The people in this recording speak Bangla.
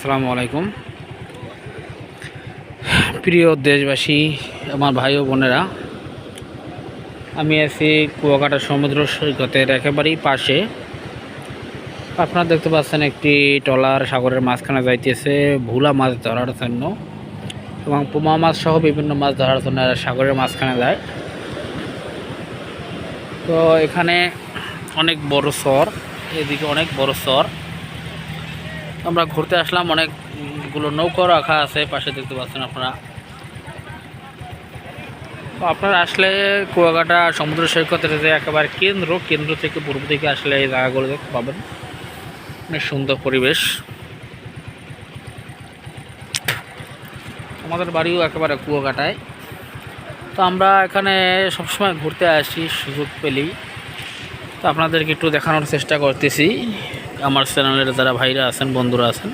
আসসালামু আলাইকুম। প্রিয় দেশবাসী, আমার ভাই ও বোনেরা, আমি আছি কুয়াকাটা সমুদ্র সৈকতের একেবারেই পাশে। আপনারা দেখতে পাচ্ছেন একটি ট্রলার সাগরের মাঝখানে যাইতেছে, ভুলা মাছ ধরার জন্য এবং পোমা মাছ সহ বিভিন্ন মাছ ধরার জন্য সাগরের মাঝখানে যায়। তো এখানে অনেক বড় সর, এদিকে অনেক বড় চর আমরা ঘুরতে আসলাম, অনেকগুলো নৌকা রাখা আছে, পাশে দেখতে পাচ্ছেন আপনারা। আপনারা আসলে কুয়াকাটা সমুদ্র সৈকতের যে একেবারে কেন্দ্র কেন্দ্র থেকে পূর্ব দিকে আসলে এই জায়গাগুলো দেখতে পাবেন। অনেক সুন্দর পরিবেশ। আমাদের বাড়িও একেবারে কুয়াকাটায়। তো আমরা এখানে সবসময় ঘুরতে আসি, সুযোগ পেলেই। তো আপনাদেরকে একটু দেখানোর চেষ্টা করতেছি। আমার চ্যানেলের যারা ভাইরা আছেন বন্ধুরা আছেন